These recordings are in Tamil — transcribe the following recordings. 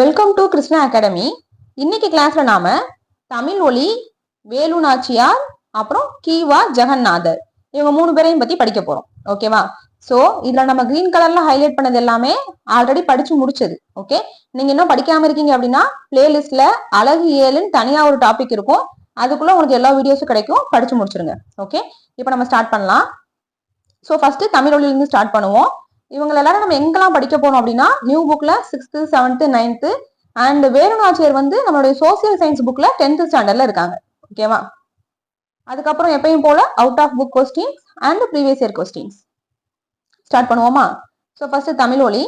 வெல்கம் டு கிருஷ்ணா அகாடமி இன்னைக்கு கிளாஸ்ல நாம தமிழ் ஒளி வேலு நாச்சியார் அப்புறம் கீவா ஜெகநாதர். இவங்க மூணு பேரையும் பத்தி படிக்க போறோம். ஓகேவா சோ இதுல நம்ம கிரீன் கலர்ல ஹைலைட் பண்ணது எல்லாமே ஆல்ரெடி படிச்சு முடிச்சது. ஓகே நீங்க இன்னும் படிக்காம இருக்கீங்க அப்படின்னா பிளேலிஸ்ட்ல அழகு ஏழுன்னு தனியா ஒரு டாபிக் இருக்கும். அதுக்குள்ள உங்களுக்கு எல்லா வீடியோஸும் கிடைக்கும். படிச்சு முடிச்சிருங்க. ஓகே இப்போ நம்ம ஸ்டார்ட் பண்ணலாம். ஸோ ஃபர்ஸ்ட் தமிழ் ஒளியிலிருந்து ஸ்டார்ட் பண்ணுவோம். இவங்க எல்லாரும் நம்ம எங்கெல்லாம் படிக்க போறோம் அப்படின்னா நியூ புக்ல sixth seventh ninth and Venu Nachiyar வந்து நம்மளுடைய சோசியல் சயின்ஸ் புக்ல டென்த் ஸ்டாண்டர்ட்ல இருக்காங்க. ஓகேவா அதுக்கப்புறம் எப்பயும் போல out of book questions and previous year questions start பண்ணுவோமா? ஸோ ஃபர்ஸ்ட் தமிழ் ஒளி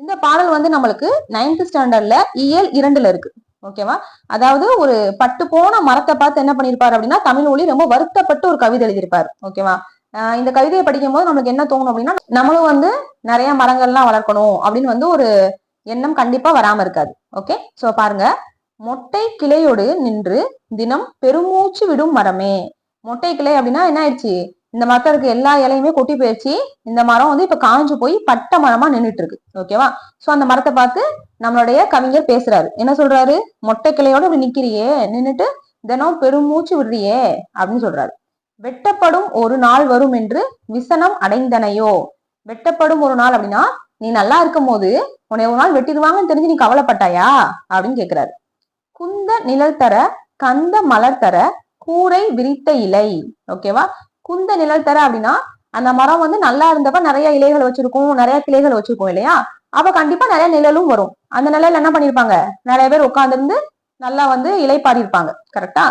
இந்த பாடல் வந்து நம்மளுக்கு நைன்த் ஸ்டாண்டர்ட்ல இயல் இரண்டுல இருக்கு. ஓகேவா அதாவது ஒரு பட்டு போன மரத்தை பார்த்து என்ன பண்ணிருப்பாரு அப்படின்னா தமிழ் ஒளி ரொம்ப வருத்தப்பட்டு ஒரு கவிதை எழுதியிருப்பாரு. ஓகேவா இந்த கவிதையை படிக்கும் போது நம்மளுக்கு என்ன தோணும் அப்படின்னா நம்மளும் வந்து நிறைய மரங்கள்லாம் வளர்க்கணும் அப்படின்னு வந்து ஒரு எண்ணம் கண்டிப்பா வராம இருக்காது. ஓகே சோ பாருங்க. மொட்டை கிளையோடு நின்று தினம் பெருமூச்சு விடும் மரமே. மொட்டை கிளை அப்படின்னா என்ன ஆயிடுச்சு? இந்த மரத்துல இருக்க எல்லா இலையுமே கொட்டி போயிடுச்சு. இந்த மரம் வந்து இப்ப காஞ்சு போய் பட்ட மரமா நின்றுட்டு இருக்கு. ஓகேவா சோ அந்த மரத்தை பார்த்து நம்மளுடைய கவிஞர் பேசுறாரு. என்ன சொல்றாரு? மொட்டை கிளையோட இப்படி நிக்கிறியே நின்றுட்டு தினம் பெருமூச்சு விடுறியே அப்படின்னு சொல்றாரு. வெட்டப்படும் ஒரு நாள் வரும் என்று விசனம் அடைந்தனையோ? வெட்டப்படும் ஒரு நாள் அப்படின்னா நீ நல்லா இருக்கும் போது உன்னை ஒரு நாள் வெட்டிடுவாங்கன்னு தெரிஞ்சு நீ கவலைப்பட்டாயா? அப்படின்னு கேக்குறாரு குந்த நிழல் தர கந்த மலர் தர கூரை விரித்த இலை. ஓகேவா குந்த நிழல் தர அப்படின்னா அந்த மரம் வந்து நல்லா இருந்தப்ப நிறைய இலைகள் வச்சிருக்கும் நிறைய கிளைகள் வச்சிருக்கும் இல்லையா? அப்ப கண்டிப்பா நிறைய நிழலும் வரும். அந்த நிழல் என்ன பண்ணிருப்பாங்க? நிறைய பேர் உட்காந்துருந்து நல்லா வந்து இலை பாடியிருப்பாங்க. கரெக்டா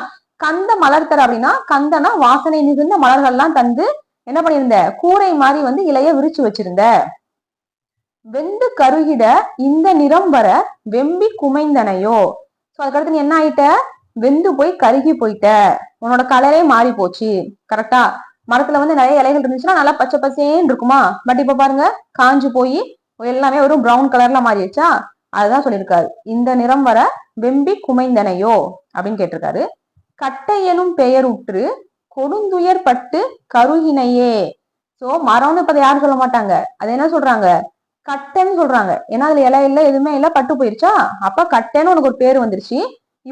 கந்த மலர் தர அப்படின்னா கந்தனா வாசனை மிகுந்த மலர்கள்லாம் தந்து என்ன பண்ணியிருந்த? கூரை மாதிரி வந்து இலைய விரிச்சு வச்சிருந்த. வெந்து கருகிட இந்த நிறம் வர வெம்பி குமைந்தனையோ. சோ அதுக்கடுத்து நீ என்ன ஆயிட்ட? வெந்து போய் கருகி போயிட்ட. உன்னோட கலரே மாறி போச்சு. கரெக்டா மரத்துல வந்து நிறைய இலைகள் இருந்துச்சுன்னா நல்லா பச்சை பசேன்னு இருக்குமா? பட் இப்ப பாருங்க காஞ்சு போய் எல்லாமே வெறும் ப்ரௌன் கலர்ல மாறிடுச்சா? அதுதான் சொல்லியிருக்காரு. இந்த நிறம் வர வெம்பி குமைந்தனையோ அப்படின்னு கேட்டிருக்காரு. கட்டை எனும் பெயருற்று கொடுந்துயர் பட்டு கருகினையே. சோ மரம்னு இப்ப அதை யாரும் சொல்ல மாட்டாங்க? அது என்ன சொல்றாங்க? கட்டைன்னு சொல்றாங்க. ஏன்னா அதுல இலை இல்லை எதுவுமே இல்ல பட்டு போயிருச்சா? அப்ப கட்டைன்னு உனக்கு ஒரு பேர் வந்துருச்சு.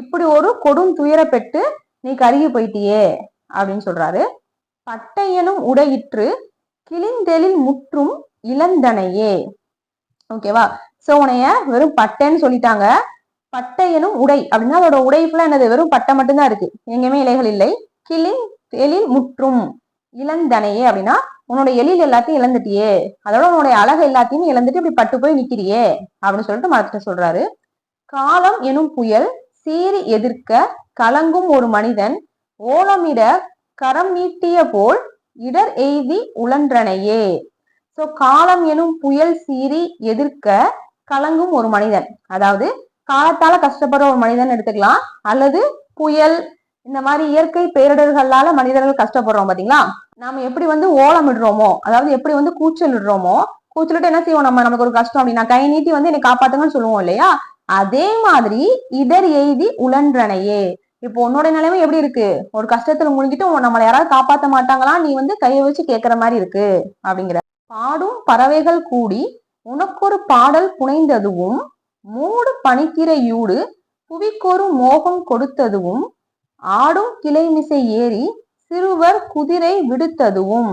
இப்படி ஒரு கொடும் துயரப்பெட்டு நீ கருகி போயிட்டியே அப்படின்னு சொல்றாரு. பட்டையனும் உடையிற்று கிளிந்தெழில் முற்றும் இளந்தனையே ஓகேவா சோ உனைய வெறும் பட்டைன்னு சொல்லிட்டாங்க. பட்டையனும் உடை அப்படின்னா அதோட உடை ஃபுல்லா என்னது? வெறும் பட்டை மட்டும்தான் இருக்கு. எங்கேயுமே இலைகள் இல்லை. கிளின் எழில் முற்றும். இளந்தனையே அப்படின்னா உன்னோட எழில் எல்லாத்தையும் இழந்துட்டியே. அதோட உன்னோட அழகு எல்லாத்தையும் இழந்துட்டு இப்படி பட்டு போய் நிக்கிறியே அப்படின்னு சொல்லிட்டு மரத்துல சொல்றாரு. காலம் எனும் புயல் சீறி எதிர்க்க கலங்கும் ஒரு மனிதன் ஓலமிட கரம் நீட்டிய போல் இடர் எய்தி உழன்றனையே. சோ காலம் எனும் புயல் சீறி எதிர்க்க கலங்கும் ஒரு மனிதன். அதாவது காலத்தால கஷ்டப்படுற ஒரு மனிதன் எடுத்துக்கலாம். அல்லது புயல் இந்த மாதிரி இயற்கை பேரிடர்களால மனிதர்கள் கஷ்டப்படுறோம் பாத்தீங்களா? நாம எப்படி வந்து ஓலம் இடுறோமோ அதாவது எப்படி வந்து கூச்சல் இடுறோமோ கூச்சலிட்டு என்ன செய்வோம் நம்ம? நமக்கு ஒரு கஷ்டம் அப்படின்னா கை நீட்டி வந்து என்னை காப்பாத்துங்கன்னு சொல்லுவோம் இல்லையா? அதே மாதிரி இடர் எய்தி உழன்றனையே. இப்போ உன்னோட நிலைமை எப்படி இருக்கு? ஒரு கஷ்டத்துல முடிஞ்சிட்டு நம்மளை யாராவது காப்பாத்த மாட்டாங்களா? நீ வந்து கையை வச்சு கேக்குற மாதிரி இருக்கு அப்படிங்கிற. பாடும் பறவைகள் கூடி உனக்கொரு பாடல் புனைந்ததுவும் மூடு பனித்திரையூடு புவிக்கொரு மோகம் கொடுத்ததுவும் ஆடும் கிளைமிசை ஏறி சிறுவர் குதிரை விடுத்ததுவும்.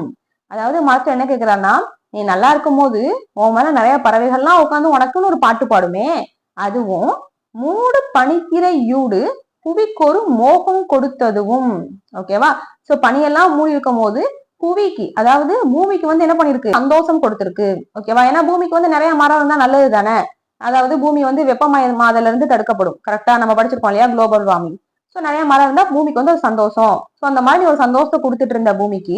அதாவது மாஸ்டர் என்ன கேக்குறான்னா நீ நல்லா இருக்கும் போது உன் மேல நிறைய பறவைகள்லாம் உட்காந்து உனக்குன்னு ஒரு பாட்டு பாடுமே. அதுவும் மூடு பனித்திரையூடு புவிக்கொரு மோகம் கொடுத்ததுவும். ஓகேவா சோ பனியெல்லாம் மூடி இருக்கும் போது புவிக்கு அதாவது பூமிக்கு வந்து என்ன பண்ணிருக்கு? சந்தோஷம் கொடுத்திருக்கு. ஓகேவா ஏன்னா பூமிக்கு வந்து நிறைய மரம் இருந்தா நல்லது தானே அதாவது பூமி வந்து வெப்பமயமாதல இருந்து தடுக்கப்படும். கரெக்டா நம்ம படிச்சிருக்கோம் இல்லையா? குளோபல் வார்மிங் ஸோ நிறைய மரம் இருந்தா பூமிக்கு வந்து ஒரு சந்தோஷம். ஸோ அந்த மாதிரி ஒரு சந்தோஷத்தை கொடுத்துட்டு இருந்த பூமிக்கு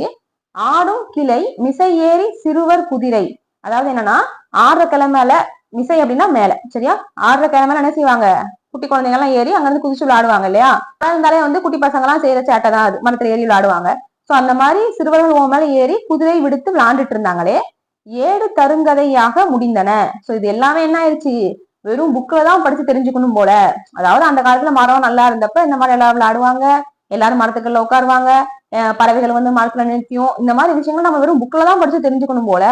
ஆடும் கிளை மிசை ஏறி சிறுவர் குதிரை. அதாவது என்னன்னா ஆடுற கிழமையில மிசை அப்படின்னா மேல சரியா? ஆடுற கிழமையில என்ன செய்வாங்க? குட்டி குழந்தைங்க எல்லாம் ஏறி அங்க இருந்து குதிச்சு விளையாடுவாங்க இல்லையா? இருந்தாலே வந்து குட்டி பசங்க எல்லாம் செய்யற சேட்டை தான் அது. மரத்துல ஏறி விளையாடுவாங்க. சோ அந்த மாதிரி சிறுவர்கள் மேல ஏறி குதிரை விடுத்து விளையாண்டுட்டு இருந்தாங்களே ஏடு தருங்கதையாக முடிந்தன. சோ இது எல்லாமே என்ன ஆயிடுச்சு வெறும் புக்கில் தான் படிச்சு தெரிஞ்சுக்கணும் போல. அதாவது அந்த காலத்துல மரம் நல்லா இருந்தப்ப இந்த மாதிரி எல்லாரும் விளையாடுவாங்க. எல்லாரும் மரத்துக்குள்ள உட்காருவாங்க. பறவைகள் வந்து மரத்துல நிறுத்தியும் இந்த மாதிரி விஷயங்கள் நம்ம வெறும் புக்கில் தான் படிச்சு தெரிஞ்சுக்கணும் போல.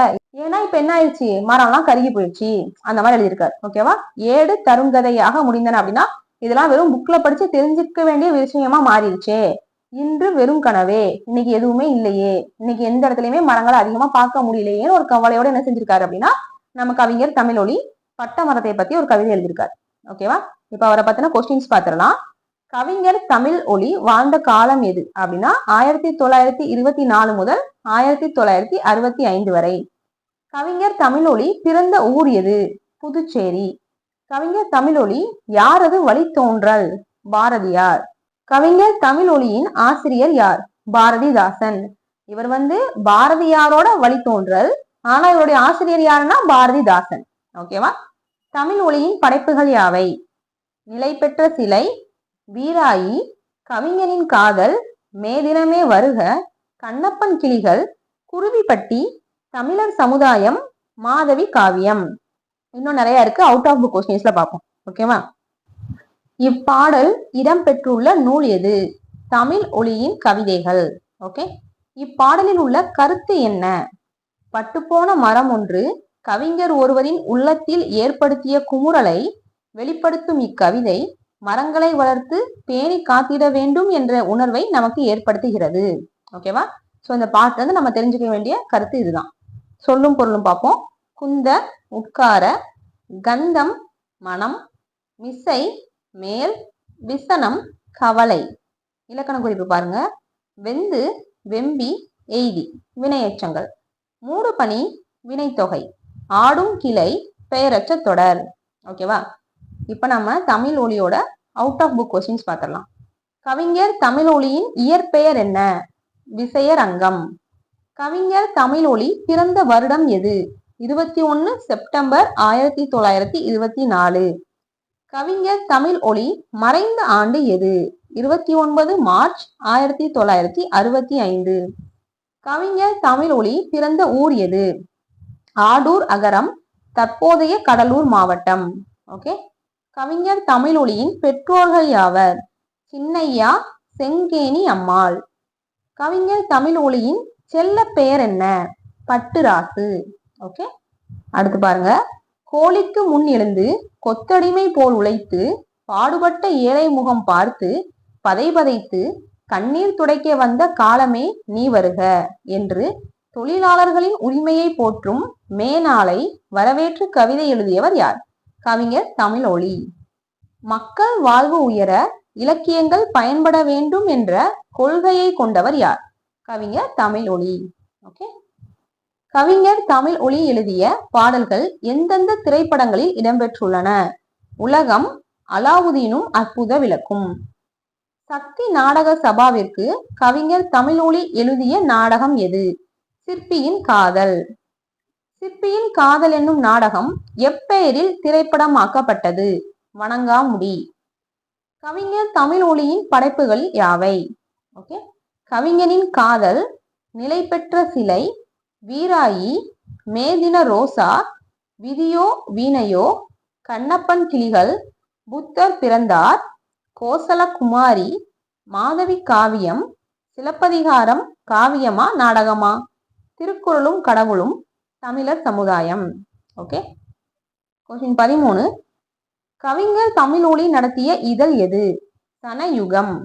ஏன்னா இப்ப என்ன ஆயிடுச்சு மரம்லாம் கருகி போயிடுச்சு. அந்த மாதிரி எழுதியிருக்காரு. ஓகேவா ஏடு தருங்கதையாக முடிந்தன அப்படின்னா இதெல்லாம் வெறும் புக்ல படிச்சு தெரிஞ்சுக்க வேண்டிய விஷயமா மாறிடுச்சே. இன்று வெறும் கனவே. இன்னைக்கு எதுவுமே இல்லையே. இன்னைக்கு எந்த இடத்துலயுமே மரங்களை அதிகமா பார்க்க முடியலையேன்னு ஒரு கவலையோட என்ன செஞ்சிருக்காரு அப்படின்னா நம்ம கவிஞர் தமிழொலி பட்ட மரத்தை பத்தி ஒரு கவிதை எழுதியிருக்காரு. ஓகேவா இப்ப அவரை பத்தின கொஸ்டின்ஸ் பாத்திரலாம் கவிஞர் தமிழ் ஒளி வாழ்ந்த காலம் எது அப்படின்னா ஆயிரத்தி தொள்ளாயிரத்தி இருபத்தி நாலு முதல் ஆயிரத்தி தொள்ளாயிரத்தி அறுபத்தி ஐந்து வரை. கவிஞர் தமிழொலி பிறந்த ஊர் எது? புதுச்சேரி. கவிஞர் தமிழொலி யாரது வழித்தோன்றல்? பாரதியார். கவிஞர் தமிழ் ஒளியின் ஆசிரியர் யார்? பாரதிதாசன். இவர் வந்து பாரதியாரோட வழித்தோன்றல் ஆனா இவருடைய ஆசிரியர் யாருன்னா பாரதிதாசன். ஓகேவா தமிழ் ஒளியின் படைப்புகள் யாவை? நிலை பெற்ற சிலை வீராயி கவிஞனின் காதல் மேதினமே வருக கண்ணப்பன் கிளிகள் குருவிப்பட்டி தமிழர் சமுதாயம் மாதவி காவியம். இன்னும் நிறைய இருக்கு. அவுட் ஆஃப் புக் கொஸ்டின்ஸ்ல பார்ப்போம். ஓகேவா இப்பாடல் இடம்பெற்றுள்ள நூல் எது? தமிழ் ஒளியின் கவிதைகள். ஓகே? இப்பாடலில் உள்ள கருத்து என்ன? பட்டுப்போன மரம் ஒன்று கவிஞர் ஒருவரின் உள்ளத்தில் ஏற்படுத்திய குமுறலை வெளிப்படுத்தும் இக்கவிதை மரங்களை வளர்த்து பேணி காத்திட வேண்டும் என்ற உணர்வை நமக்கு ஏற்படுத்துகிறது. ஓகேவா? ஸோ இந்த பாட்டுல இருந்து நம்ம தெரிஞ்சுக்க வேண்டிய கருத்து இதுதான். சொல்லும் பொருளும் பார்ப்போம். குந்த உட்கார கந்தம் மனம் மிசை மேல் விசனம் கவலை. இலக்கண குறிப்பு பாருங்க. வெந்து வெம்பி எய்தி வினையச்சங்கள் மூடு பணி வினைத்தொகை. ஆடும் கிளை பெயரற்ற தொடர். ஓகேவா இப்போ நம்ம தமிழ் ஒளியோட அவுட் ஆஃப் புக் கொஸ்டின்ஸ் பார்த்துடலாம் கவிஞர் தமிழ் ஒளியின் இயற்பெயர் என்ன? விசயரங்கம் கவிஞர் தமிழ் ஒளி பிறந்த வருடம் எது? இருபத்தி ஒன்று செப்டம்பர் ஆயிரத்தி தொள்ளாயிரத்தி இருபத்தி நாலு. கவிஞர் தமிழ் ஒளி மறைந்த ஆண்டு எது? இருபத்தி ஒன்பது மார்ச் ஆயிரத்தி தொள்ளாயிரத்தி அறுபத்தி ஐந்து. கவிஞர் தமிழ் ஒளி பிறந்த ஊர் எது? ஆடூர் அகரம் தற்போதைய கடலூர் மாவட்டம். ஓகே. கவிஞர் தமிழ் ஒளியின் பெற்றோர்கள் யாவர்? சின்னையா செங்கேணி அம்மாள். கவிஞர் தமிழ் ஒளியின் செல்ல பெயர் என்ன? பட்டுராசு. ஓகே. அடுத்து பாருங்க. கோழிக்கு முன் எழுந்து கொத்தடிமை போல் உழைத்து பாடுபட்ட ஏழை முகம் பார்த்து பதை பதைத்து கண்ணீர் துடைக்க வந்த காலமே நீ வருக என்று தொழிலாளர்களின் உரிமையை போற்றும் மேனாளை வரவேற்று கவிதை எழுதியவர் யார்? கவிஞர் தமிழ் ஒளி மக்கள் வாழ்வு உயர இலக்கியங்கள் பயன்பட வேண்டும் என்ற கொள்கையை கொண்டவர் யார்? கவிஞர் தமிழ் ஒளி ஓகே கவிஞர் தமிழ் ஒளி எழுதிய பாடல்கள் எந்தெந்த திரைப்படங்களில் இடம்பெற்றுள்ளன? உலகம் அலாவுதீனும் அற்புத விளக்கும். சக்தி நாடக சபாவிற்கு கவிஞர் தமிழொலி எழுதிய நாடகம் எது? சிற்பியின் காதல். சிற்பியின் காதல் என்னும் நாடகம் எப்பெயரில் திரைப்படமாக்கப்பட்டது? வணங்காமுடி. கவிஞர் தமிழ் ஒளியின் படைப்புகள் யாவை? ஓகே. கவிஞனின் காதல் நிலை பெற்ற சிலை வீராயி மேதின ரோசா விதியோ வீணையோ கண்ணப்பன் கிளிகள் புத்தர் பிறந்தார் கோசலகுமாரி மாதவி காவியம் சிலப்பதிகாரம் காவியமா நாடகமா? திருக்குறளும் கடவுளும் தமிழர் சமுதாயம். ஓகே? கொஸ்டின் பதிமூணு. கவிஞர் தமிழொலி நடத்திய இதழ் எது? சனயுகம்.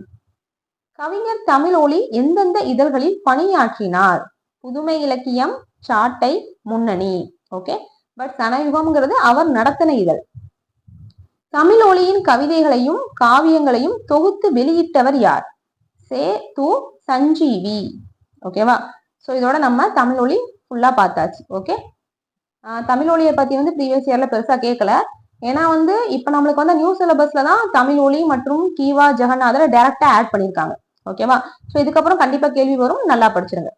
கவிஞர் தமிழொலி எந்தெந்த இதழ்களில் பணியாற்றினார்? புதுமை இலக்கியம் சாட்டை முன்னணி. ஓகே பட் சனயுகம்ங்கிறது அவர் நடத்தின இதழ். தமிழ் ஒளியின் கவிதைகளையும் காவியங்களையும் தொகுத்து வெளியிட்டவர் யார்? சே து சஞ்சீவி. ஓகேவா ஸோ இதோட நம்ம தமிழ் ஒளி ஃபுல்லா பார்த்தாச்சு. ஓகே தமிழ் ஒளியை பத்தி வந்து ப்ரீவியஸ் இயர்ல பெருசா கேட்கல ஏன்னா வந்து இப்ப நம்மளுக்கு வந்து நியூ சிலபஸ்ல தான் தமிழ் ஒளி மற்றும் கீவா ஜெகநாதரை டேரக்டாக ஆட் பண்ணியிருக்காங்க. ஓகேவா ஸோ இதுக்கப்புறம் கண்டிப்பா கேள்வி வரும். நல்லா படிச்சிருங்க.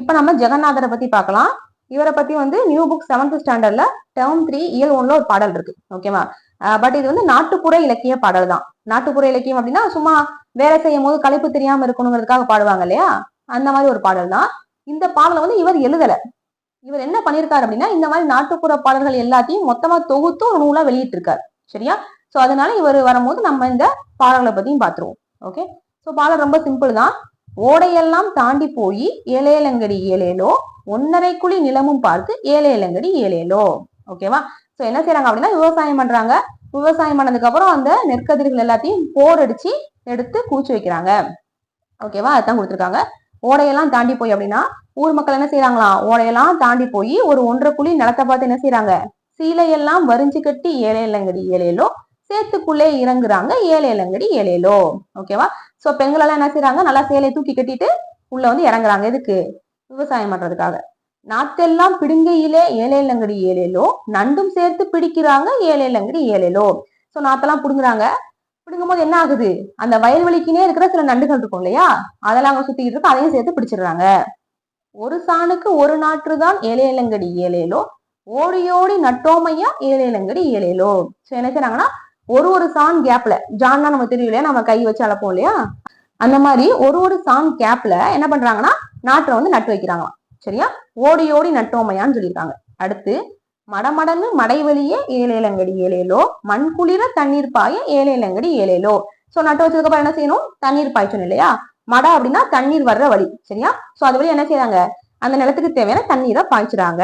இப்ப நம்ம ஜெகநாதரை பத்தி பார்க்கலாம். இவரை பத்தி வந்து நியூ புக் செவன்த் ஸ்டாண்டர்ட்ல டேர்ம் த்ரீ இயல் ஒன்ல ஒரு பாடல் இருக்கு. ஓகேவா பட் இது வந்து நாட்டுப்புற இலக்கிய பாடல் தான். நாட்டுப்புற இலக்கியம் அப்படின்னா சும்மா வேலை செய்யும் போது களைப்பு தெரியாம இருக்கணுங்கிறதுக்காக பாடுவாங்க இல்லையா? அந்த மாதிரி ஒரு பாடல் தான். இந்த பாடலை வந்து இவர் எழுதல. இவர் என்ன பண்ணியிருக்காரு அப்படின்னா இந்த மாதிரி நாட்டுப்புற பாடல்கள் எல்லாத்தையும் மொத்தமா தொகுத்து ஒரு நூலா வெளியிட்டு இருக்காரு சரியா? சோ அதனால இவர் வரும்போது நம்ம இந்த பாடல்களை பத்தியும் பாத்துருவோம் ஓகே சோ பாடல் ரொம்ப சிம்பிள் தான். ஓடையெல்லாம் தாண்டி போய் ஏலேலங்கடி ஏலேலோ ஒன்னரை குழி நிலமும் பார்த்து ஏலேலங்கடி ஏலேலோ ஓகேவா சோ என்ன செய்யறாங்க அப்படின்னா விவசாயம் பண்றாங்க. விவசாயம் பண்ணதுக்கு அப்புறம் அந்த நெற்கதிர்கள் எல்லாத்தையும் போர் அடிச்சு எடுத்து கூச்சி வைக்கிறாங்க. ஓகேவா அதுதான் கொடுத்துருக்காங்க. ஓடையெல்லாம் தாண்டி போய் அப்படின்னா ஊர் மக்கள் என்ன செய்யறாங்களாம் ஓடையெல்லாம் தாண்டி போய் ஒரு ஒன்றரை குழி நிலத்தை பார்த்து என்ன செய்யறாங்க சீலையெல்லாம் வரிஞ்சு கட்டி ஏழையிலங்கடி ஏழையிலோ சேத்துக்குள்ளே இறங்குறாங்க. ஏழையிலங்கடி ஏழையிலோ ஓகேவா சோ பெண்களெல்லாம் என்ன செய்யறாங்க நல்லா சேலையை தூக்கி கட்டிட்டு உள்ள வந்து இறங்குறாங்க. எதுக்கு? விவசாயம் பண்றதுக்காக. நாத்தெல்லாம் பிடுங்கையிலே ஏழையிலங்கடி ஏழேலோ நண்டும் சேர்த்து பிடிக்கிறாங்க. ஏழையிலங்கடி ஏழேலோ சோ நாத்தெல்லாம் பிடுங்குறாங்க. பிடுங்கும் போது என்ன ஆகுது? அந்த வயல்வெளிக்குனே இருக்கிற சில நண்டுகள் இருக்கும் இல்லையா? அதெல்லாம் அங்க சுத்திக்கிட்டு இருக்கு. அதையும் சேர்த்து பிடிச்சிடுறாங்க. ஒரு சாணுக்கு ஒரு நாற்று தான் ஏழையிலங்கடி ஏழேலோ ஓடி ஓடி நட்டோமையா ஏழேலங்கடி ஏழேலோ சோ என்ன செய்யறாங்கன்னா ஒரு ஒரு சாங் கேப்ல ஜான்னா நம்ம தெரியும் இல்லையா? நம்ம கை வச்சு அளப்போம் இல்லையா? அந்த மாதிரி ஒரு ஒரு சாங் கேப்ல என்ன பண்றாங்கன்னா நாற்றை வந்து நட்டு வைக்கிறாங்களாம். சரியா? ஓடி ஓடி நட்டோமையான்னு சொல்லியிருக்காங்க. அடுத்து மடமடன்னு மடைவெளியே ஏழேலங்கடி ஏழேலோ மண் குளிர தண்ணீர் பாய ஏழேலங்கடி ஏழேலோ. சோ நட்டு வச்சதுக்கு அப்புறம் என்ன செய்யணும்? தண்ணீர் பாய்ச்சணும் இல்லையா? மடம் அப்படின்னா தண்ணீர் வர்ற வழி. சரியா? சோ அது வழி என்ன செய்யறாங்க அந்த நிலத்துக்கு தேவையான தண்ணீரை பாய்ச்சுறாங்க.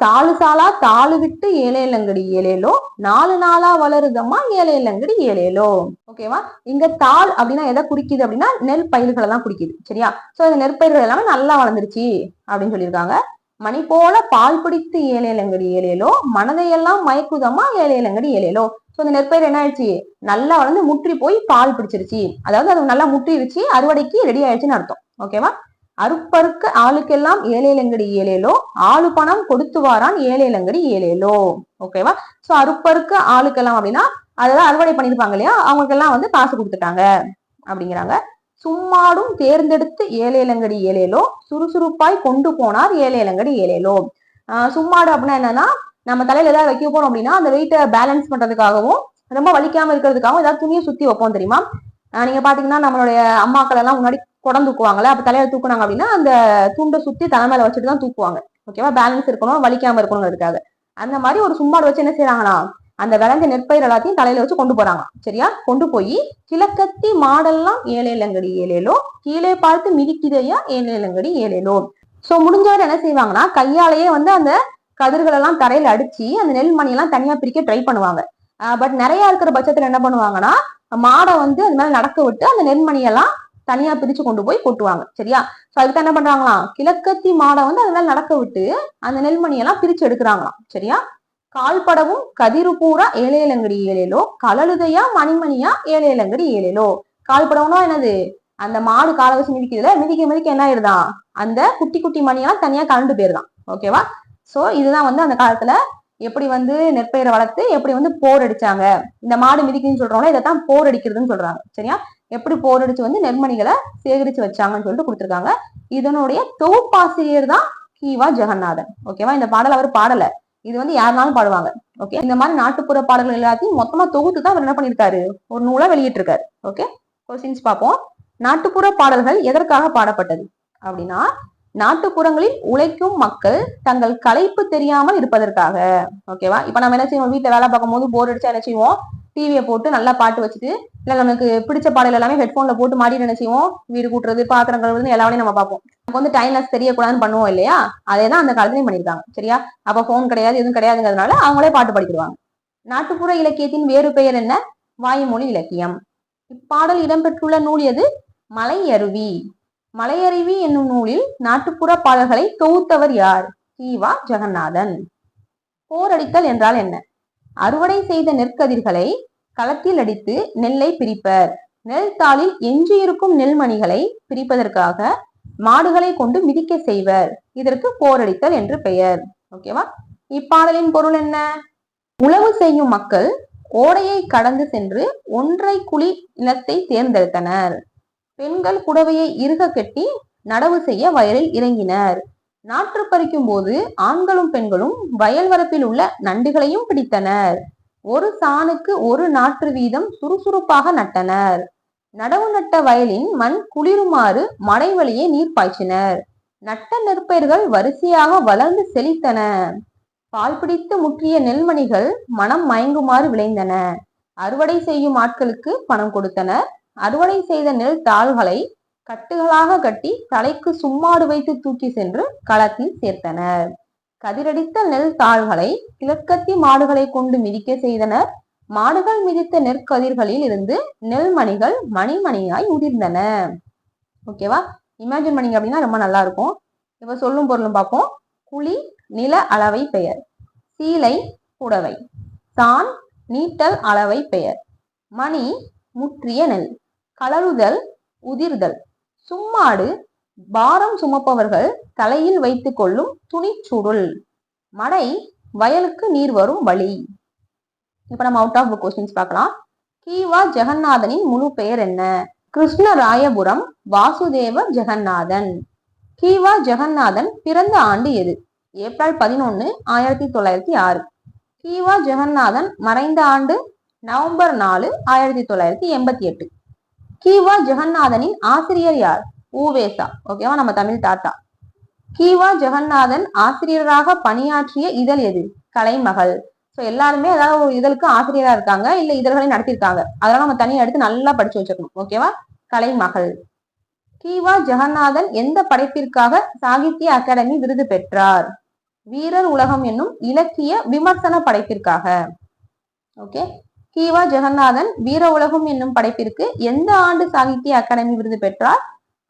சாலு சாலா தாளு விட்டு ஏழேலங்கடி ஏழேலோ நாலு நாளா வளருதம்மா ஏழேலங்கடி ஏழேலோ. ஓகேவா இங்க தாள் அப்படின்னா எதை குறிக்குது அப்படின்னா நெல் பயிர்களை தான் குறிக்குது சரியா? சோ இந்த நெற்பயிர்கள் எல்லாமே நல்லா வளர்ந்துருச்சு அப்படின்னு சொல்லியிருக்காங்க. மணி போல பால் பிடித்து ஏழேலங்கடி ஏழேலோ மனதையெல்லாம் மயக்குதம்மா ஏழேலங்கடி ஏழேலோ. சோ இந்த நெற்பயிர் என்ன ஆயிடுச்சு நல்லா வளர்ந்து முற்றி போய் பால் பிடிச்சிருச்சு. அதாவது அது நல்லா முற்றிருச்சு அறுவடைக்கு ரெடி ஆயிடுச்சுன்னு அர்த்தம். ஓகேவா அறுப்பறுக்க ஆளுக்கெல்லாம் ஏழேலங்கடி ஏழேலோ? ஆளு பணம் கொடுத்து வாரான் ஏழேலங்கடி ஏழேலோ. ஓகேவா சோ அறுப்பறுக்க ஆளுக்கெல்லாம் அப்படின்னா அதெல்லாம் அறுவடை பண்ணிருப்பாங்க இல்லையா? அவங்களுக்கெல்லாம் வந்து காசு கொடுத்துட்டாங்க அப்படிங்கிறாங்க. சும்மாடும் தேர்ந்தெடுத்து ஏழேலங்கடி ஏழேலோ சுறுசுறுப்பாய் கொண்டு போனார் ஏழேலங்கடி ஏழேலோ. சும்மாடு அப்படின்னா என்னன்னா நம்ம தலையில ஏதாவது வைக்க போறோம் அப்படின்னா அந்த வெயிட்டை பேலன்ஸ் பண்றதுக்காகவும் ரொம்ப வலிக்காம இருக்கிறதுக்காகவும் ஏதாவது துணியை சுத்தி வைப்போம் தெரியுமா? நீங்க பாத்தீங்கன்னா நம்மளுடைய அம்மாக்கள் எல்லாம் முன்னாடி குடம் தூக்குவாங்கல்ல அப்ப தலையில தூக்குனாங்க அப்படின்னா அந்த துண்டை சுத்தி தலை மேல வச்சுட்டு தான் தூக்குவாங்க. ஓகேவா பேலன்ஸ் இருக்கணும் வலிக்காம இருக்கணுங்கிறதுக்காக. அந்த மாதிரி ஒரு சும்மாடு வச்சு என்ன செய்யறாங்கன்னா அந்த விளைஞ்ச நெற்பயிர் எல்லாத்தையும் தலையில வச்சு கொண்டு போறாங்க. சரியா? கொண்டு போய் கிழக்கத்தி மாடெல்லாம் ஏழேலங்கடி ஏழேலோ கீழே பார்த்து மிதிக்குதையா ஏழேலங்கடி ஏழேலோ சோ முடிஞ்சவரை என்ன செய்வாங்கன்னா கையாலேயே வந்து அந்த கதிர்கள் எல்லாம் தரையில அடிச்சு அந்த நெல் மணியெல்லாம் தனியா பிரிக்க ட்ரை பண்ணுவாங்க. பட் நிறைய இருக்கிற பட்சத்துல என்ன பண்ணுவாங்கன்னா மாடை வந்து அது மேல நடக்க விட்டு அந்த நெல்மணியெல்லாம் தனியா பிரிச்சு கொண்டு போய் கொட்டுவாங்க. சரியா? சோ அதுக்கு என்ன பண்றாங்களாம்? கிழக்கத்தி மாடை வந்து அதனால நடக்க விட்டு அந்த நெல்மணியெல்லாம் பிரிச்சு எடுக்கிறாங்களாம். சரியா? கால்படவும் கதிரு பூரா ஏழேலங்கடி ஏழேலோ கலழுதையா மணிமணியா ஏழேலங்கடி ஏழேலோ. கால்படவும்னா என்னது? அந்த மாடு காலை வச்சு மிதிக்கிறதுல மிதிக்க மிதிக்க என்ன ஆயிருதான் அந்த குட்டி குட்டி மணியெல்லாம் தனியா கலண்டு போயிருதான் ஓகேவா சோ இதுதான் வந்து அந்த காலத்துல எப்படி வந்து நெற்பயிரை வளர்த்து எப்படி வந்து போர் அடிச்சாங்க. இந்த மாடு மிதிக்குன்னு சொல்றோம்ல இதைத்தான் போர் அடிக்கிறதுன்னு சொல்றாங்க. சரியா? எப்படி போர் அடிச்சு வந்து நெல்மணிகளை சேகரிச்சு வச்சாங்கன்னு சொல்லிட்டு கொடுத்துருக்காங்க. இதனுடைய தொகுப்பாசிரியர் தான் கீவா ஜெகநாதன். ஓகேவா இந்த பாடல் அவர் பாடல. இது வந்து யாருனாலும் பாடுவாங்க. ஓகே இந்த மாதிரி நாட்டுப்புற பாடல்கள் எல்லாத்தையும் மொத்தமா தொகுத்து தான் அவர் என்ன பண்ணிருக்காரு ஒரு நூலா வெளியிட்டிருக்காரு. ஓகே கொஸ்டின்ஸ் பார்ப்போம். நாட்டுப்புற பாடல்கள் எதற்காக பாடப்பட்டது? அப்படின்னா நாட்டுப்புறங்களில் உழைக்கும் மக்கள் தங்கள் களைப்பு தெரியாமல் இருப்பதற்காக. ஓகேவா இப்ப நம்ம என்ன செய்வோம்? வீட்டுல வேலை பார்க்கும் போது போர் அடிச்சா என்ன செய்வோம்? டிவியை போட்டு நல்லா பாட்டு வச்சுட்டு இல்லை நமக்கு பிடிச்ச பாடல் எல்லாமே ஹெட்ஃபோனில் போட்டு மாட்டிட்டு என்ன செய்வோம்? வீடு கூட்டுறது பாத்திரம் கழுவுறது எல்லாமே நம்ம பார்ப்போம். நமக்கு வந்து டைம் லாஸ் தெரியக்கூடாதுன்னு பண்ணுவோம் இல்லையா? அதே தான் அந்த காலத்துலயும் பண்ணியிருக்காங்க. சரியா? அப்போ ஃபோன் கிடையாது எதுவும் கிடையாதுங்கிறதுனால அவங்களே பாட்டு படிக்கிடுவாங்க. நாட்டுப்புற இலக்கியத்தின் வேறு பெயர் என்ன? வாய்மொழி இலக்கியம். இப்பாடல் இடம்பெற்றுள்ள நூல் எது? மலையருவி. மலையருவி என்னும் நூலில் நாட்டுப்புற பாடல்களை தொகுத்தவர் யார்? ஜீவா ஜெகநாதன். போரடித்தல் என்றால் என்ன? அறுவடை செய்த நெற்கதிர்களை களத்தில் அடித்து நெல்லை பிரிப்பர். நெல் தாளில் எஞ்சியிருக்கும் நெல்மணிகளை பிரிப்பதற்காக மாடுகளை கொண்டு மிதிக்க செய்வர். இதற்கு போரடித்தல் என்று பெயர். ஓகேவா இப்பாடலின் பொருள் என்ன? உழவு செய்யும் மக்கள் ஓடையை கடந்து சென்று ஒன்றை குழி நிலத்தை தேர்ந்தெடுத்தனர். பெண்கள் குடவையை இறுக கட்டி நடவு செய்ய வயலில் இறங்கினர். நாற்று பறிக்கும் போது ஆண்களும் பெண்களும் வயல் வரப்பில் உள்ள நண்டுகளையும் பிடித்தனர். ஒரு சாணுக்கு ஒரு நாற்று வீதம் சுறுசுறுப்பாக நட்டனர். நடவு நட்ட வயலின் மண் குளிருமாறு மடை வழியே நீர் பாய்ச்சினர். நட்ட நெற்பயிர்கள் வரிசையாக வளர்ந்து செழித்தன. பால் பிடித்து முற்றிய நெல்மணிகள் மனம் மயங்குமாறு விளைந்தன. அறுவடை செய்யும் ஆட்களுக்கு பணம் கொடுத்தனர். அறுவடை செய்த நெல் தாள்களை கட்டுகளாக கட்டி தலைக்கு சும்மாடு வைத்து தூக்கி சென்று களத்தில் சேர்த்தனர். கதிரடித்த நெல் தாள்களை கிழக்கத்தி மாடுகளை கொண்டு மிதிக்க செய்தனர். மாடுகள் மிதித்த நெற்கதிர்களில் இருந்து நெல்மணிகள் மணிமணியாய் உதிர்ந்தன. ஓகேவா இமேஜின் பண்ணிங்க அப்படின்னா ரொம்ப நல்லா இருக்கும். இப்ப சொல்லும் பொருளும் பார்ப்போம். குழி நில அளவை பெயர். சீலை புடவை. தான் நீட்டல் அளவை பெயர். மணி முற்றிய நெல். கலருதல் உதிர்தல். சும்மாடு பாரம் சுமப்பவர்கள் தலையில் வைத்துக் கொள்ளும் துணிச்சுருள் மடை வயலுக்கு நீர் வரும் வழி. இப்ப நம்ம அவுட் ஆஃப் கொஸ்டின்ஸ் பார்க்கலாம். கீவா ஜெகநாதனின் முழு பெயர் என்ன? கிருஷ்ணராயபுரம் வாசுதேவ ஜெகநாதன். கீவா ஜெகநாதன் பிறந்த ஆண்டு எது? ஏப்ரல் பதினொன்னு ஆயிரத்தி தொள்ளாயிரத்தி ஆறு. கீவா ஜெகநாதன் மறைந்த ஆண்டு நவம்பர் நாலு ஆயிரத்தி தொள்ளாயிரத்தி எண்பத்தி எட்டு. கீவா ஜெகநாதனின் ஆசிரியர் யார்? ஊவேசா. ஓகேவா நம்ம தமிழ் தாத்தா. கீவா ஜெகநாதன் ஆசிரியராக பணியாற்றிய இதழ் எது? கலைமகள். ஸோ எல்லாருமே ஏதாவது ஒரு இதழுக்கு ஆசிரியரா இருக்காங்க இல்ல இதழ்களை நடத்திருக்காங்க அதெல்லாம் நம்ம தனியாக எடுத்து நல்லா படிச்சு வச்சுக்கணும். ஓகேவா கலைமகள். கீவா ஜெகநாதன் எந்த படைப்பிற்காக சாகித்ய அகாடமி விருது பெற்றார்? வீரர் உலகம் என்னும் இலக்கிய விமர்சன படைப்பிற்காக. ஓகே கீவா ஜெகநாதன் வீர உலகம் என்னும் படைப்பிற்கு எந்த ஆண்டு சாகித்ய அகாடமி விருது பெற்றார்?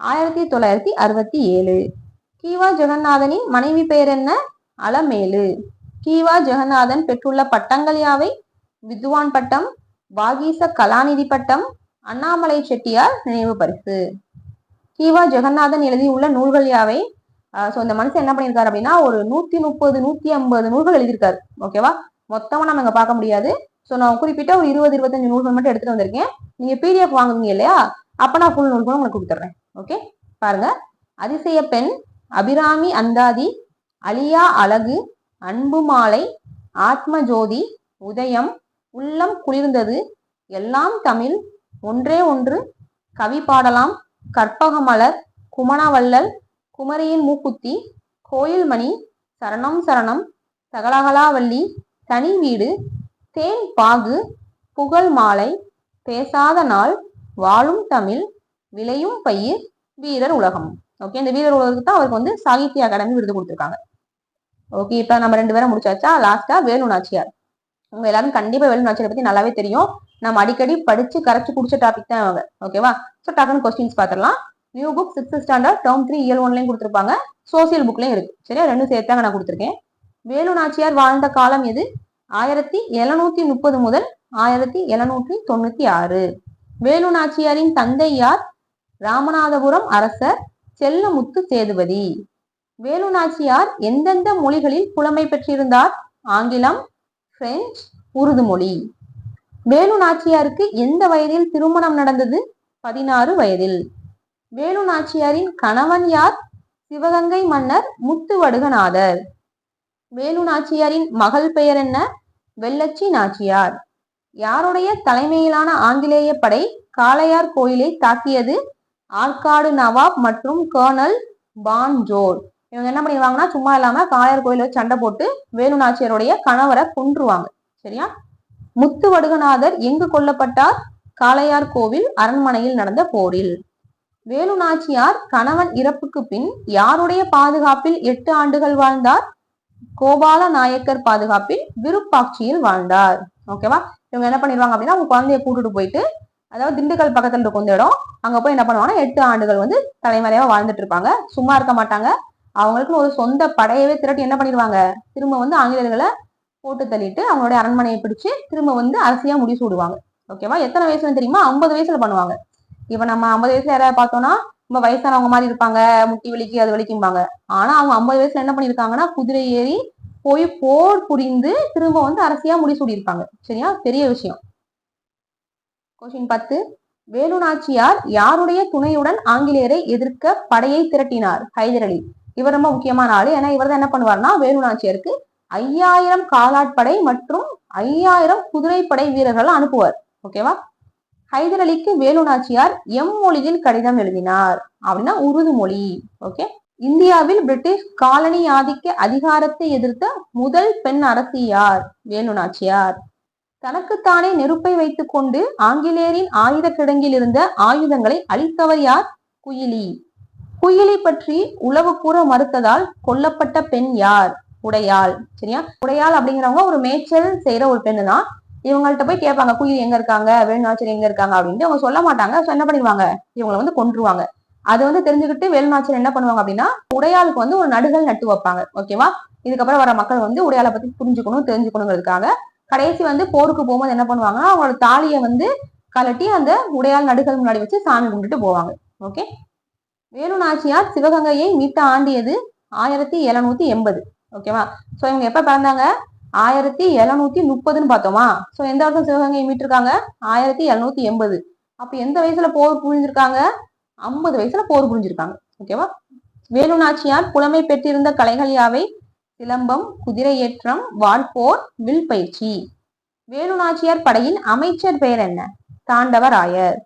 ஆயிரத்தி தொள்ளாயிரத்தி அறுபத்தி ஏழு. கீவா ஜெகநாதனின் மனைவி பெயர் என்ன? அலமேலு. கீவா ஜெகநாதன் பெற்றுள்ள பட்டங்கள் யாவை? வித்வான் பட்டம் வாகீச கலாநிதி பட்டம் அண்ணாமலை செட்டியார் நினைவு பரிசு. கீவா ஜெகநாதன் எழுதியுள்ள நூல்கள் யாவை? ஸோ இந்த மனுஷன் என்ன பண்ணியிருக்காரு அப்படின்னா ஒரு நூத்தி முப்பது நூத்தி ஐம்பது நூல்கள் எழுதியிருக்காரு. ஓகேவா மொத்தமா நம்ம இங்க பார்க்க முடியாது. ஸோ நான் குறிப்பிட்ட ஒரு இருபது இருபத்தஞ்சு நூல்கள் மட்டும் எடுத்துட்டு வந்திருக்கேன். நீங்க பிடிஎஃப் வாங்குவீங்க இல்லையா? அப்ப நான் ஃபுல் நூல்களும் உங்களுக்கு கொடுத்துட்றேன் ஓகே பாருங்க. அதிசய பெண் அபிராமி அந்தாதி அழியா அழகு அன்பு மாலை ஆத்ம ஜோதி உதயம் உள்ளம் குளிர்ந்தது எல்லாம் தமிழ் ஒன்றே ஒன்று கவி பாடலாம் கற்பகமலர் குமணவள்ளல் குமரியின் மூக்குத்தி கோயில் மணி சரணம் சரணம் சகலகலாவல்லி தனி வீடு தேன் பாகு புகழ் மாலை பேசாத நாள் வாழும் தமிழ் விளையும் பயிர் வீரர் உலகம். ஓகே இந்த வீரர் உலகத்துக்கு தான் அவருக்கு வந்து சாகித்ய அகாடமி விருது கொடுத்துருக்காங்க. ஓகே இப்போ நம்ம ரெண்டு பேரும் முடிச்சாச்சா? லாஸ்டா வேலு நாச்சியார். உங்க எல்லாரும் கண்டிப்பா வேலு நாச்சியார் பத்தி நல்லாவே தெரியும். நம்ம அடிக்கடி படிச்சு கரைச்சு குடிச்ச டாபிக் தான் அவங்க. ஓகேவா ஸோ டக்குன்னு கொஸ்டின்ஸ் பார்த்துடலாம் new book sixth standard term three இயல் ஒன்லையும் கொடுத்துருப்பாங்க. சோசியல் புக்லையும் இருக்கு. சரியா? ரெண்டும் சேர்த்தாங்க நான் கொடுத்துருக்கேன். வேலு நாச்சியார் வாழ்ந்த காலம் எது? ஆயிரத்தி எழுநூத்தி முப்பது முதல் ஆயிரத்தி எழுநூற்றி தொண்ணூத்தி ஆறு. வேலு நாச்சியாரின் தந்தை யார் ராமநாதபுரம் அரசர் செல்லமுத்து சேதுபதி. வேலு நாச்சியார் எந்தெந்த மொழிகளில் புலமை பெற்றிருந்தார்? ஆங்கிலம் பிரெஞ்சு உருது மொழி. வேலு நாச்சியாருக்கு எந்த வயதில் திருமணம் நடந்தது? பதினாறு வயதில். வேலு நாச்சியாரின் கணவன் யார்? சிவகங்கை மன்னர் முத்துவடுகநாதர். வேலு நாச்சியாரின் மகள் பெயர் என்ன? வெள்ளச்சி நாச்சியார். யாருடைய தலைமையிலான ஆங்கிலேய படை காளையார் கோயிலை தாக்கியது? ஆற்காடு நவாப் மற்றும் கர்னல் பான் ஜோர் இவங்க என்ன பண்ணிடுவாங்கன்னா சும்மா இல்லாம காளையார் கோயில சண்டை போட்டு வேலு நாச்சியாருடைய கணவரை கொன்றுவாங்க. சரியா? முத்து வடுகநாதர் எங்கு கொல்லப்பட்டார்? காளையார் கோவில் அரண்மனையில் நடந்த போரில். வேலு நாச்சியார் கணவன் இறப்புக்கு பின் யாருடைய பாதுகாப்பில் எட்டு ஆண்டுகள் வாழ்ந்தார்? கோபால நாயக்கர் பாதுகாப்பில் விருப்பாட்சியில் வாழ்ந்தார். ஓகேவா இவங்க என்ன பண்ணிடுவாங்க அப்படின்னா அவங்க குழந்தைய கூட்டிட்டு போயிட்டு அதாவது திண்டுக்கல் பக்கத்துல இருக்கும் இந்த இடம் அங்க போய் என்ன பண்ணுவாங்கன்னா எட்டு ஆண்டுகள் வந்து தலைமறைவா வாழ்ந்துட்டு இருப்பாங்க. சும்மா இருக்க மாட்டாங்க. அவங்களுக்குன்னு ஒரு சொந்த படையவே திரட்டி என்ன பண்ணிடுவாங்க? திரும்ப வந்து ஆங்கிலேயர்களை போட்டு தள்ளிட்டு அவங்களுடைய அரண்மனையை பிடிச்சு திரும்ப வந்து அரசியா முடிசூடுவாங்க. ஓகேவா எத்தனை வயசுல தெரியுமா? ஐம்பது வயசுல பண்ணுவாங்க. இப்ப நம்ம ஐம்பது வயசுல யாராவது பார்த்தோம்னா ரொம்ப வயசானவங்க மாதிரி இருப்பாங்க முட்டி வலிக்கு அது வலிக்கும்பாங்க. ஆனா அவங்க ஐம்பது வயசுல என்ன பண்ணிருக்காங்கன்னா குதிரை ஏறி போய் போர் புரிந்து திரும்ப வந்து அரசியா முடிசூடியிருப்பாங்க சரியா? பெரிய விஷயம். கொஸ்டின் பத்து. வேலு நாச்சியார் யாருடைய துணையுடன் ஆங்கிலேயரை எதிர்க்க படையை திரட்டினார்? ஹைதர் அலி. இவர் ரொம்ப முக்கியமான ஆளு. ஏன்னா இவர் தான் என்ன பண்ணுவார்னா வேலு நாச்சியாருக்கு ஐயாயிரம் காலாட்படை மற்றும் ஐயாயிரம் குதிரைப்படை வீரர்கள் அனுப்புவார். ஓகேவா? ஹைதர் அலிக்கு வேலுநாச்சியார் எம் மொழியில் கடிதம் எழுதினார். அப்படின்னா உருது மொழி. ஓகே இந்தியாவில் பிரிட்டிஷ் காலனி ஆதிக்க அதிகாரத்தை எதிர்த்த முதல் பெண் அரசி யார்? வேலுநாச்சியார். தனக்குத்தானே நெருப்பை வைத்துக் கொண்டு ஆங்கிலேயரின் ஆயுத கிடங்கில் இருந்த ஆயுதங்களை அழித்தவர் யார்? குயிலி. குயிலி பற்றி உளவு கூற மறுத்ததால் கொல்லப்பட்ட பெண் யார்? உடையாள். சரியா? உடையாள் அப்படிங்கிறவங்க ஒரு மேய்ச்சல் செய்யற ஒரு பெண்ணு தான் இவங்கள்ட்ட போய் கேட்பாங்க குயில் எங்க இருக்காங்க வேலுநாச்சர் எங்க இருக்காங்க அப்படின்ட்டு அவங்க சொல்ல மாட்டாங்க. So என்ன பண்ணிடுவாங்க? இவங்களை வந்து கொன்றுவாங்க. அதை வந்து தெரிஞ்சுக்கிட்டு வேலுநாச்சர் என்ன பண்ணுவாங்க அப்படின்னா உடையாளுக்கு வந்து ஒரு நடுகள் நட்டு வைப்பாங்க. ஓகேவா இதுக்கப்புறம் வர மக்கள் வந்து உடையாளை பத்தி புரிஞ்சுக்கணும் தெரிஞ்சுக்கணுங்கிறதுக்காக கடைசி வந்து போருக்கு போகும்போது என்ன பண்ணுவாங்கன்னா அவங்களோட தாலியை வந்து கலட்டி அந்த உடையாள் நடுகள் முன்னாடி வச்சு சாமி கும்பிட்டுட்டு போவாங்க. ஓகே வேலு நாச்சியார் சிவகங்கையை மீட்ட ஆண்டியது ஆயிரத்தி எழுநூத்தி எண்பது. ஓகேவா சோ இவங்க எப்ப பிறந்தாங்க? ஆயிரத்தி எழுநூத்தி முப்பதுன்னு பார்த்தோமா? ஸோ எந்த வருஷம் சிவகங்கையை மீட்டிருக்காங்க? ஆயிரத்தி எழுநூத்தி எண்பது. அப்போ எந்த வயசுல போர் புரிஞ்சிருக்காங்க? ஐம்பது வயசுல போர் புரிஞ்சிருக்காங்க. ஓகேவா வேலு நாச்சியார் புலமை பெற்றிருந்த கலைகள் யாவை? சிலம்பம் குதிரை ஏற்றம் வான்போர் வில் பயிற்சி வேலு நாச்சியார் படையின் அமைச்சர் பெயர் என்ன? தாண்டவராயர்.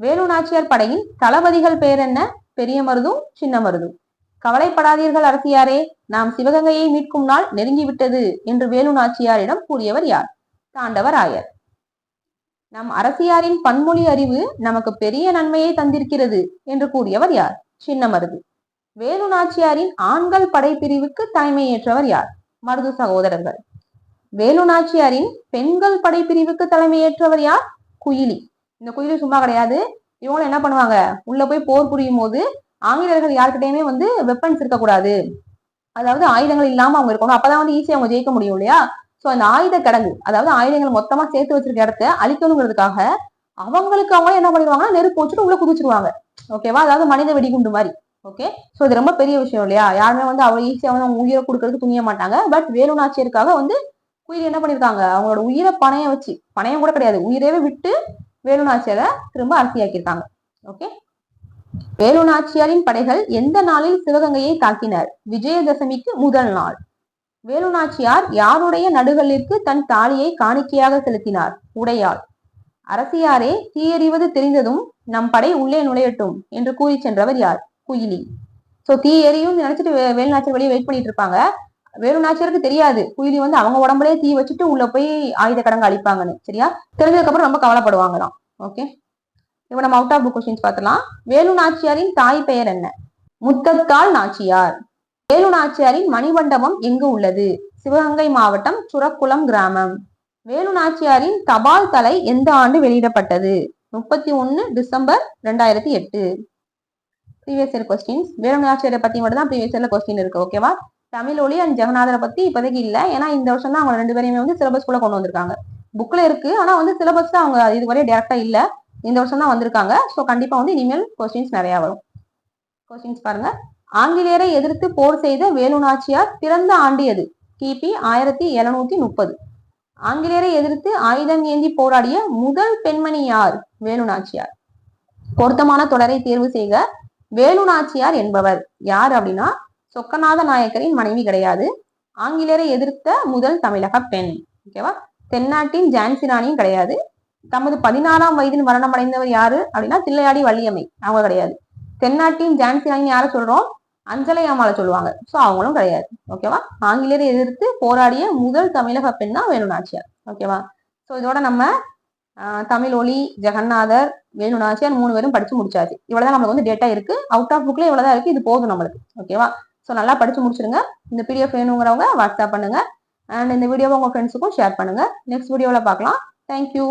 வேலு நாச்சியார் படையின் தளபதிகள் பெயர் என்ன? பெரிய மருதும் சின்ன மருதும் கவலைப்படாதீர்கள் அரசியாரே நாம் சிவகங்கையை மீட்கும் நாள் நெருங்கிவிட்டது என்று வேலு நாச்சியாரிடம் கூறியவர் யார்? தாண்டவராயர். நம் அரசியாரின் பன்மொழி அறிவு நமக்கு பெரிய நன்மையை தந்திருக்கிறது என்று கூறியவர் யார்? சின்ன மருது வேலு நாச்சியாரின் ஆண்கள் படைப்பிரிவுக்கு தலைமையேற்றவர் யார்? மருது சகோதரர்கள். வேலு நாச்சியாரின் பெண்கள் படைப்பிரிவுக்கு தலைமையேற்றவர் யார்? குயிலி. இந்த குயிலி சும்மா கிடையாது. இவங்களும் என்ன பண்ணுவாங்க? உள்ள போய் போர் புரியும் போது ஆங்கிலேயர்கள் யாருக்கிட்டயுமே வந்து வெப்பன்ஸ் இருக்கக்கூடாது. அதாவது ஆயுதங்கள் இல்லாம அவங்க இருக்கணும். அப்பதான் வந்து ஈஸியா அவங்க ஜெயிக்க முடியும் இல்லையா? சோ அந்த ஆயுத கிடங்கு அதாவது ஆயுதங்கள் மொத்தமா சேர்த்து வச்சிருக்க இடத்த அழிக்கணுங்கிறதுக்காக அவங்களுக்கு அவங்க என்ன பண்ணிடுவாங்கன்னா நெருப்பு வச்சுட்டு உள்ள குதிச்சிருவாங்க. ஓகேவா அதாவது மனித வெடிகுண்டு மாதிரி. ஓகே சோ இது ரொம்ப பெரிய விஷயம் இல்லையா? யாருமே வந்து அவ்வளவு ஈஸியா வந்து அவங்க உயிரை கொடுக்கறதுக்கு துணிய மாட்டாங்க. பட் வேலுநாச்சியருக்காக வந்து குயில் என்ன பண்ணிருக்காங்க? அவங்களோட உயிரை பணையம் வச்சு பணையம் கூட கிடையாது. உயிரவே விட்டு வேலுநாச்சியரை திரும்ப அரசியாக்கியிருக்காங்க ஓகே வேலுநாச்சியாரின் படைகள் எந்த நாளில் சிவகங்கையை தாக்கினர்? விஜயதசமிக்கு முதல் நாள். வேலுநாச்சியார் யாருடைய நடுகளிற்கு தன் தாலியை காணிக்கையாக செலுத்தினார்? உடையாள். அரசியாரே தீயறிவது தெரிந்ததும் நம் படை உள்ளே நுழையட்டும் என்று கூறி சென்றவர் யார்? குயிலி. சோ தீ எரியும் நினைச்சிட்டு வேலுநாச்சியார் வெளியே வெயிட் பண்ணிட்டு இருப்பாங்க. வேலுநாச்சியாருக்கு தெரியாது. குயிலி வந்து அவங்க உடம்புலயே தீ வச்சுட்டு உள்ள போய் ஆயுத கடங்கு அழிப்பாங்கன்னு சரியா? தெரிஞ்சதுக்கு அப்புறம் ரொம்ப கவலைப்படுவாங்களாம். ஓகே இப்போ நம்ம அவுட் ஆஃப் புக் கொஸ்டின்ஸ் பார்த்தலாம் வேலு நாச்சியாரின் தாய் பெயர் என்ன? முத்தத்தாள் நாச்சியார். வேலு நாச்சியாரின் மணிமண்டபம் எங்கு உள்ளது? சிவகங்கை மாவட்டம் சுரக்குளம் கிராமம். வேலு நாச்சியாரின் தபால் தலை எந்த ஆண்டு வெளியிடப்பட்டது? முப்பத்தி ஒன்னு டிசம்பர் ரெண்டாயிரத்தி எட்டு. ப்ரீவியஸ் இயர் கொஸ்டின்ஸ் வேலு நாச்சியாரை பத்தி மட்டும் தான் ப்ரீவியஸ் இயர்ல கொஸ்டின் இருக்கு ஓகேவா தமிழ் ஒளி அண்ட் ஜெகநாதரை பத்தி இப்போதைக்கு இல்லை. ஏன்னா இந்த வருஷம் தான் அவங்க ரெண்டு பேரையுமே வந்து சிலபஸ்குள்ள கொண்டு வந்திருக்காங்க. புக்ல இருக்கு ஆனா வந்து சிலபஸ் அவங்க இதுவரை டேரக்டா இல்லை. இந்த வருஷம் தான் வந்திருக்காங்க. ஸோ கண்டிப்பாக வந்து இனிமேல் கொஸ்டின்ஸ் நிறையா வரும். கொஸ்டின்ஸ் பாருங்க. ஆங்கிலேயரை எதிர்த்து போர் செய்த வேலு நாச்சியார் பிறந்த ஆண்டு எது? கிபி ஆயிரத்தி எழுநூத்தி முப்பது. ஆங்கிலேயரை எதிர்த்து ஆயுதம் ஏந்தி போராடிய முதல் பெண்மணி யார்? வேலு நாச்சியார் பொருத்தமான தொடரை தேர்வு செய்க. வேலு நாச்சியார் என்பவர் யார் அப்படின்னா சொக்கநாத நாயக்கரின் மனைவி கிடையாது. ஆங்கிலேயரை எதிர்த்த முதல் தமிழக பெண். ஓகேவா? தென்னாட்டின் ஜான்சி ராணியும் கிடையாது. தமது பதினாறாம் வயதில் மரணம் அடைந்தவர் யாரு அப்படின்னா தில்லையாடி வள்ளியம்மை. அவங்க கிடையாது. தென்னாட்டின் ஜான்சி ராணி யாரை சொல்றோம்? அஞ்சலை அம்மாவை சொல்லுவாங்க. சோ அவங்களும் கிடையாது. ஓகேவா ஆங்கிலேயரை எதிர்த்து போராடிய முதல் தமிழக பெண் தான் வேலு நாச்சியார் ஓகேவா சோ இதோட நம்ம தமிழ் ஒளி ஜெகநாதர் வேலு நாச்சியார் மூணு பேரும் படிச்சு முடிச்சாச்சு. இவ்வளவுதான் நம்மளுக்கு வந்து டேட்டா இருக்கு. அவுட் ஆஃப் புக்ல இவ்வளவுதான் இருக்கு. இது போதும் நம்மளுக்கு. ஓகேவா சோ நல்லா படிச்சு முடிச்சிருங்க. இந்த பிடிஎஃப் வேணுங்கிறவங்க வாட்ஸ்அப் பண்ணுங்க. அண்ட் இந்த வீடியோவை உங்க ஃப்ரெண்ட்ஸுக்கும் ஷேர் பண்ணுங்க. நெக்ஸ்ட் வீடியோவில் பார்க்கலாம். தேங்க்யூ